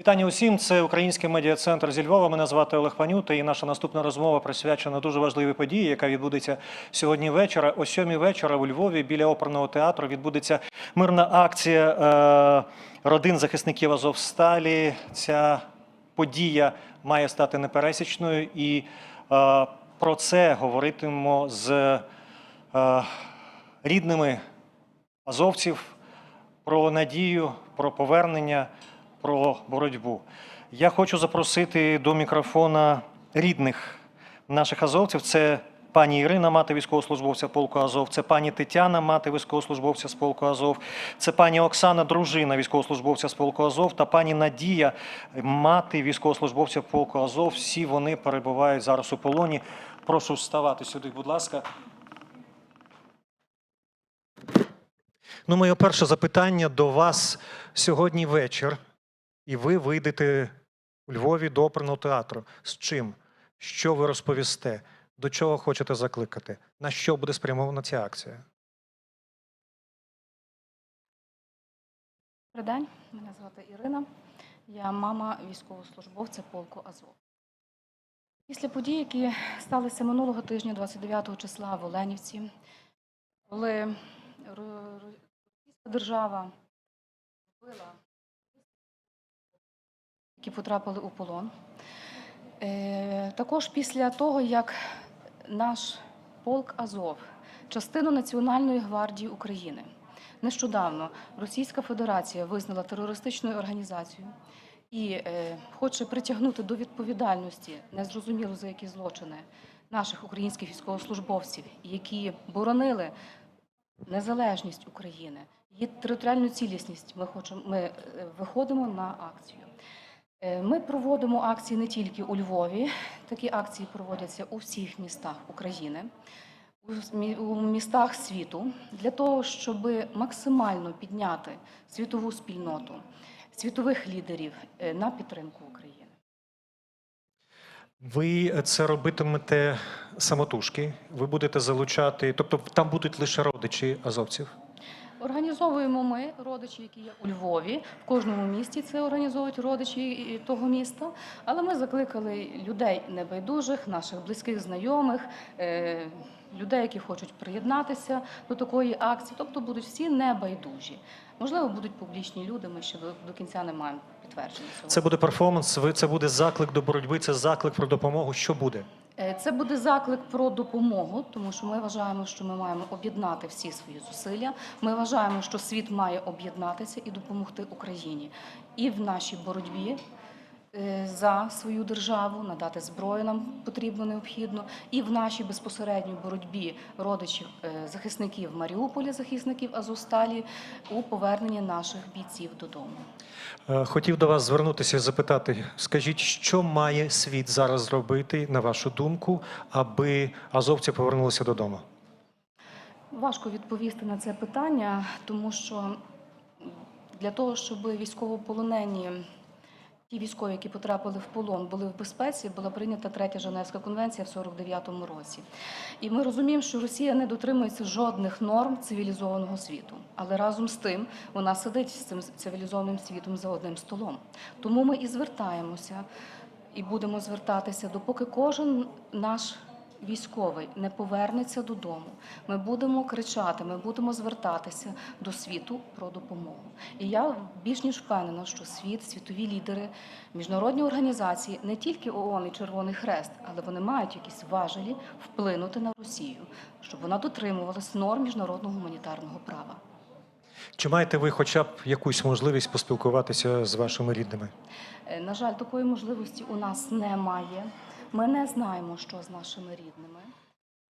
Вітання усім. Це український медіа-центр зі Львова. Мене звати Олег Панюта. І наша наступна розмова присвячена дуже важливій події, яка відбудеться сьогодні вечора. О сьомій вечора у Львові біля оперного театру відбудеться мирна акція е, родин захисників Азовсталі. Ця подія має стати непересічною, і е, про це говоритимемо з е, рідними азовців про надію, про повернення, про боротьбу. Я хочу запросити до мікрофона рідних наших азовців. Це пані Ірина, мати військовослужбовця полку Азов, це пані Тетяна, мати військовослужбовця з полку Азов, це пані Оксана, дружина військовослужбовця з полку Азов, та пані Надія, мати військовослужбовця полку Азов. Всі вони перебувають зараз у полоні. Прошу вставати сюди, будь ласка. Ну, моє перше запитання до вас сьогодні вечір, і ви вийдете у Львові до оперного театру. З чим? Що ви розповісте? До чого хочете закликати? На що буде спрямована ця акція? Добрий день, мене звати Ірина. Я мама військовослужбовця полку Азов. Після подій, які сталися минулого тижня, 29 числа в Оленівці, коли ро- ро- російська держава вбила, які потрапили у полон. Е, Також після того, як наш полк Азов, частину Національної гвардії України, Нещодавно Російська Федерація визнала терористичною організацією і е, хоче притягнути до відповідальності незрозуміло за які злочини наших українських військовослужбовців, які боронили незалежність України, її територіальну цілісність. Ми хочемо ми е, виходимо на акцію. Е, Ми проводимо акції не тільки у Львові, такі акції проводяться у всіх містах України у містах світу для того, щоб максимально підняти світову спільноту, світових лідерів е, на підтримку України. Ви це робитимете самотужки, ви будете залучати, тобто там будуть лише родичі азовців. Організовуємо ми родичі, які є у Львові. В кожному місті це організовують родичі того міста. Але ми закликали людей небайдужих, наших близьких знайомих, е, людей, які хочуть приєднатися до такої акції. Тобто будуть всі небайдужі. Можливо, будуть публічні люди. Ми ще до, до кінця не маємо підтвердження цього. Це буде перформанс, це буде заклик до боротьби, це заклик про допомогу. Що буде? Е, Це буде заклик про допомогу, тому що ми вважаємо, що ми маємо об'єднати всі свої зусилля. Ми вважаємо, що світ має об'єднатися і допомогти Україні і в нашій боротьбі за свою державу, надати зброю нам потрібно необхідно, і в нашій безпосередній боротьбі родичів е, захисників Маріуполя, захисників Азовсталі у поверненні наших бійців додому. Е, Хотів до вас звернутися і запитати: скажіть, що має світ зараз зробити, на вашу думку, аби азовці повернулися додому? Важко відповісти на це питання, тому що для того, щоб військовополонені, ті військові, які потрапили в полон, були в безпеці, була прийнята третя Женевська конвенція в 49-му році. І ми розуміємо, що Росія не дотримується жодних норм цивілізованого світу. Але разом з тим вона сидить з цим цивілізованим світом за одним столом. Тому ми і звертаємося, і будемо звертатися, допоки кожен наш військовий не повернеться додому. Ми будемо кричати, ми будемо звертатися до світу про допомогу. І я більш ніж впевнена, що світ, світові лідери, міжнародні організації, не тільки ООН і Червоний Хрест, але вони мають якісь важелі вплинути на Росію, щоб вона дотримувалась норм міжнародного гуманітарного права. Чи маєте ви хоча б якусь можливість поспілкуватися з вашими рідними? Е, На жаль, такої можливості у нас немає. Ми не знаємо, що з нашими рідними.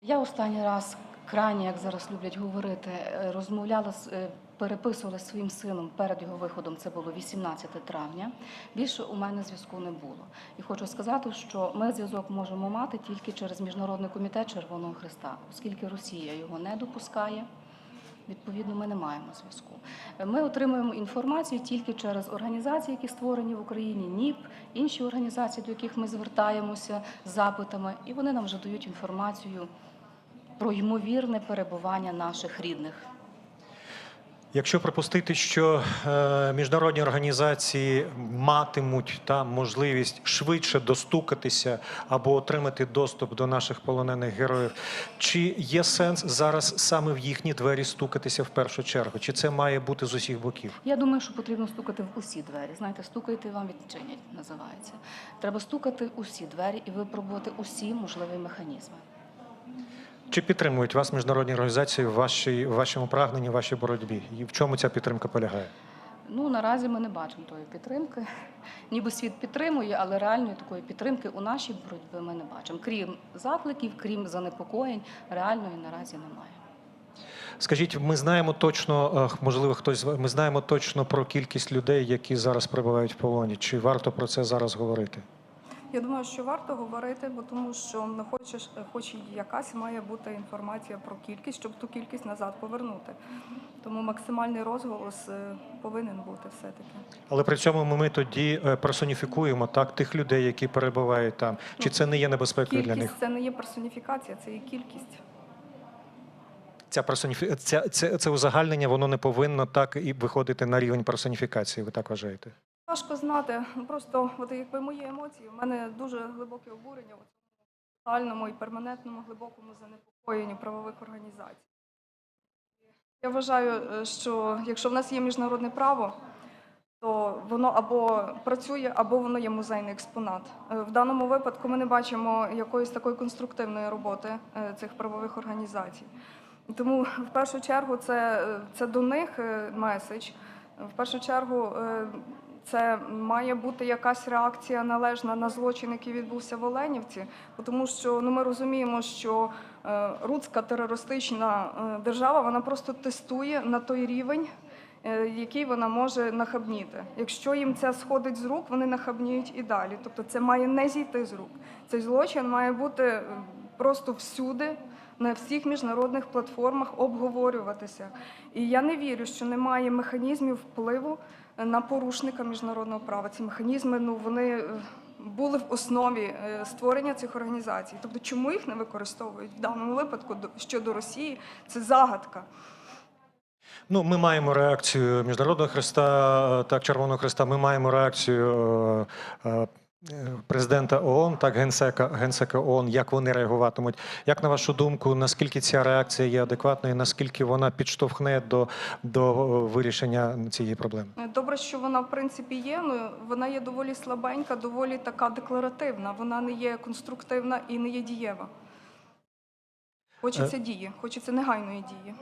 Я останній раз крайні, як зараз люблять говорити, е, розмовляла з е, переписувала зі своїм сином перед його виходом. Це було 18 травня. Більше у мене зв'язку не було. І хочу сказати, що ми зв'язок можемо мати тільки через міжнародний комітет Червоного Христа, оскільки Росія його не допускає. Відповідно, ми не маємо зв'язку. Ми отримуємо інформацію тільки через організації, які створені в Україні, НІП, інші організації, до яких ми звертаємося з запитами, і вони нам вже дають інформацію про ймовірне перебування наших рідних. Якщо припустити, що е, міжнародні організації матимуть там можливість швидше достукатися або отримати доступ до наших полонених героїв, чи є сенс зараз саме в їхні двері стукатися в першу чергу? Чи це має бути з усіх боків? Я думаю, що потрібно стукати в усі двері. Знаєте, стукайте вам відчинять, називається. Треба стукати усі двері і випробувати усі можливі механізми. Чи підтримують вас міжнародні організації в вашій в вашому прагненні, в вашій боротьбі? І в чому ця підтримка полягає? Ну наразі ми не бачимо тої підтримки. Ніби світ підтримує, але реальної такої підтримки у нашій боротьбі ми не бачимо. Крім закликів, крім занепокоєнь, реальної наразі немає. Скажіть, ми знаємо точно, е, можливо, хтось ми знаємо точно про кількість людей, які зараз перебувають в полоні. Чи варто про це зараз говорити? Я думаю, що варто говорити, бо тому що не хочеш, хоч і якась має бути інформація про кількість, щоб ту кількість назад повернути. Тому максимальний розголос е, повинен бути все-таки. Але при цьому ми тоді е, персоніфікуємо так тих людей, які перебувають там. Чи це не є небезпекою для них? Це не є персоніфікація, це є кількість. Ця персоніфі... ця, це, це узагальнення, воно не повинно так і виходити на рівень персоніфікації. Ви так вважаєте? Важко знати. Просто от якби мої емоції, у мене дуже глибоке обурення у цьому тотальному і перманентному глибокому занепокоєнні правових організацій. Я вважаю, е, що якщо в нас є міжнародне право, то воно або працює, або воно є музейний експонат. Е, В даному випадку ми не бачимо якоїсь такої конструктивної роботи е, цих правових організацій. Тому в першу чергу це, це до них меседж. В першу чергу це має бути якась реакція належна на злочин, який відбувся в Оленівці, тому що ну, ми розуміємо, що е, руцька терористична е, держава вона просто тестує на той рівень, е, який вона може нахабніти. Якщо їм це сходить з рук, вони нахабніють і далі. Тобто це має не зійти з рук. Цей злочин має бути просто всюди. На всіх міжнародних платформах обговорюватися. І я не вірю, що немає механізмів впливу на порушника міжнародного права. Ці механізми ну, вони е, були в основі е, створення цих організацій. Тобто, чому їх не використовують в даному випадку щодо Росії? Це загадка. Ну, ми маємо реакцію Міжнародного Христа, е, так, Червоного Христа. Ми маємо реакцію е, е, президента ООН, так, генсека, генсека ООН, як вони реагуватимуть. Як на вашу думку, наскільки ця реакція є адекватною, наскільки вона підштовхне до, до е, вирішення цієї проблеми? Е, Добре, що вона в принципі є. Ну вона є доволі слабенька, доволі така декларативна. Вона не є конструктивна і не є дієва. Хочеться дії, хочеться негайної дії.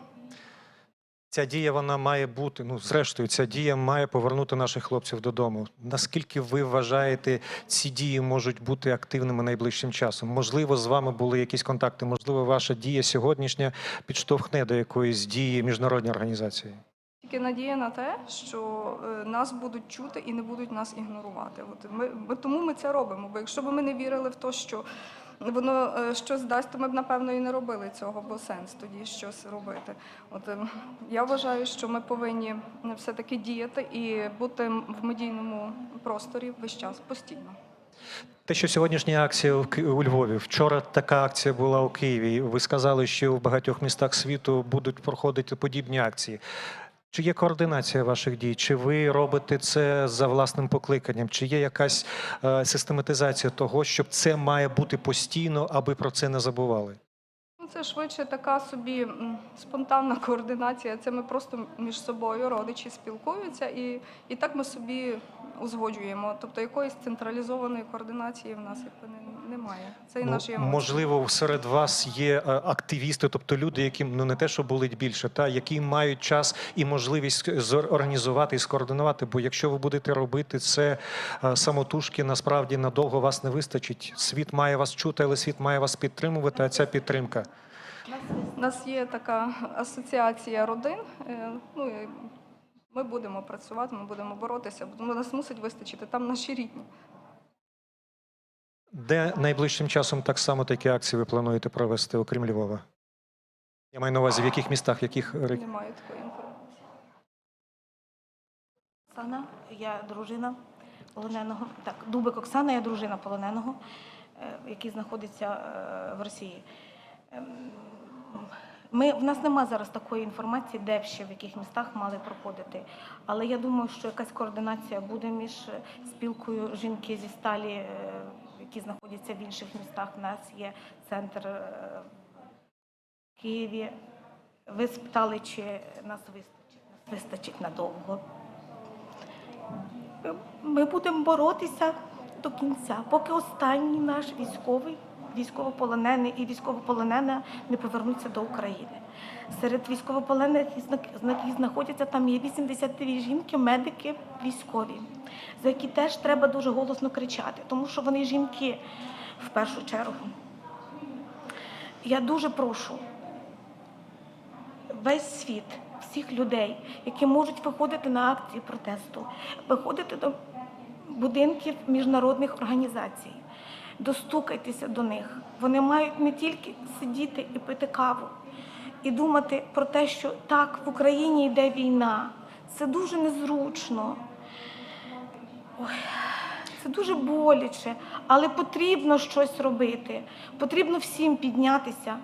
Ця дія вона має бути. Ну, зрештою, ця дія має повернути наших хлопців додому. Наскільки ви вважаєте, ці дії можуть бути активними найближчим часом? Можливо, з вами були якісь контакти? Можливо, ваша дія сьогоднішня підштовхне до якоїсь дії міжнародної організації? Тільки надія на те, що е, нас будуть чути і не будуть нас ігнорувати. От ми, тому ми це робимо. Бо якщо б ми не вірили в те, що воно е, щось дасть, то ми б напевно і не робили цього, бо сенс тоді щось робити. От е, я вважаю, що ми повинні все таки діяти і бути в медійному просторі весь час постійно. Те, що сьогоднішня акція у Львові, вчора така акція була у Києві. Ви сказали, що в багатьох містах світу будуть проходити подібні акції. Чи є координація ваших дій? Чи ви робите це за власним покликанням? Чи є якась е, систематизація того, щоб це має бути постійно, аби про це не забували? Це швидше така собі спонтанна координація. Це ми просто між собою родичі спілкуються, і, і так ми собі узгоджуємо. Тобто якоїсь централізованої координації в нас немає. Це і Ну, наші емоції. можливо, серед вас є е, активісти, тобто люди, яким ну не те, що болить більше, та які мають час і можливість зорганізувати і скоординувати. Бо якщо ви будете робити це е, самотужки, насправді надовго вас не вистачить. Світ має вас чути, але світ має вас підтримувати. А ця підтримка. У нас є така асоціація родин. е, Ну, і ми будемо працювати, ми будемо боротися, бо нас мусить вистачити. Там наші рідні. Де найближчим часом так само такі акції ви плануєте провести, окрім Львова? Я маю на увазі, в яких містах, в яких Немає такої інформації. Оксана, я дружина полоненого. Так, Дубик Оксана, я дружина полоненого, е, який знаходиться е, в Росії. Ем, Ми, в нас немає зараз такої інформації, де ще в яких містах мали проходити. Але я думаю, що якась координація буде між е, спілкою жінки зі сталі, е, які знаходяться в інших містах. У нас є центр е, в Києві. Ви спитали, чи нас вистачить. Нас вистачить надовго. Ми будемо боротися до кінця, поки останній наш військовий, військовополонений і військовополонена не повернуться до України. Серед військовополонених, які знаходяться, там є 82 жінки, медики, військові, за які теж треба дуже голосно кричати, тому що вони жінки в першу чергу. Я дуже прошу весь світ, всіх людей, які можуть виходити на акції протесту, виходити до будинків міжнародних організацій. Достукайтеся до них. Вони мають не тільки сидіти і пити каву, і думати про те, що так, в Україні йде війна. Це дуже незручно. Ой, це дуже боляче, але потрібно щось робити. Потрібно всім піднятися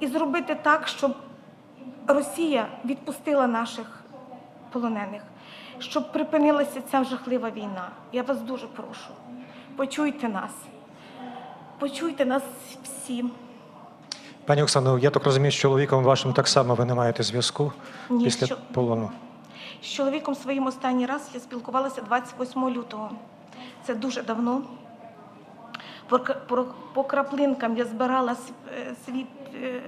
і зробити так, щоб Росія відпустила наших полонених, щоб припинилася ця жахлива війна. Я вас дуже прошу. Почуйте нас. Почуйте нас всім. Пані Оксано, я так розумію, з чоловіком вашим так само ви не маєте зв'язку після що- полону. З чоловіком своїм останній раз я спілкувалася 28 лютого. Це дуже давно. По, краплинкам я збирала е, світ, е,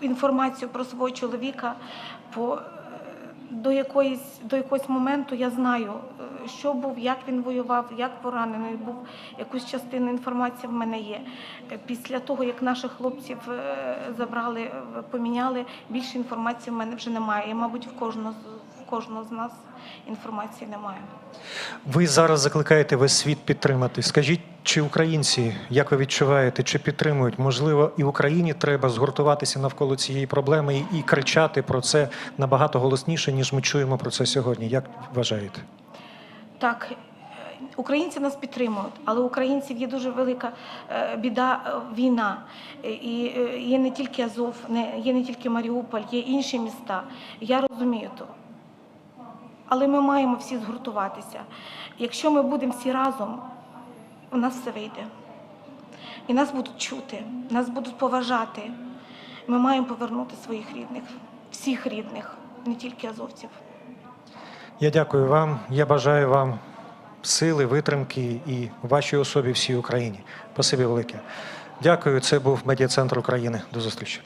інформацію про свого чоловіка. По, до, якоїсь, до якогось моменту я знаю, е, що був, як він воював, як поранений був. Якусь частину інформації в мене є. Е, Після того, як наших хлопців е, забрали, поміняли, більше інформації в мене вже немає. І, мабуть, в кожного, кожного з нас інформації немає. Ви зараз закликаєте весь світ підтримати. Скажіть, чи українці, як ви відчуваєте, чи підтримують? Можливо, і Україні треба згуртуватися навколо цієї проблеми і, кричати про це набагато голосніше, ніж ми чуємо про це сьогодні. Як вважаєте? Так, е, українці нас підтримують, але українців є дуже велика е, біда е, війна. І є не тільки Азов, є не тільки Маріуполь, є інші міста. Я розумію то. Але ми маємо всі згуртуватися. Якщо ми будемо всі разом, у нас все вийде. І нас будуть чути, нас будуть поважати. Ми маємо повернути своїх рідних, всіх рідних, не тільки азовців. Я дякую вам. Я бажаю вам сили, витримки і вашій особі всій Україні. Спасибі велике. Дякую. Це був медіа центр України. До зустрічі.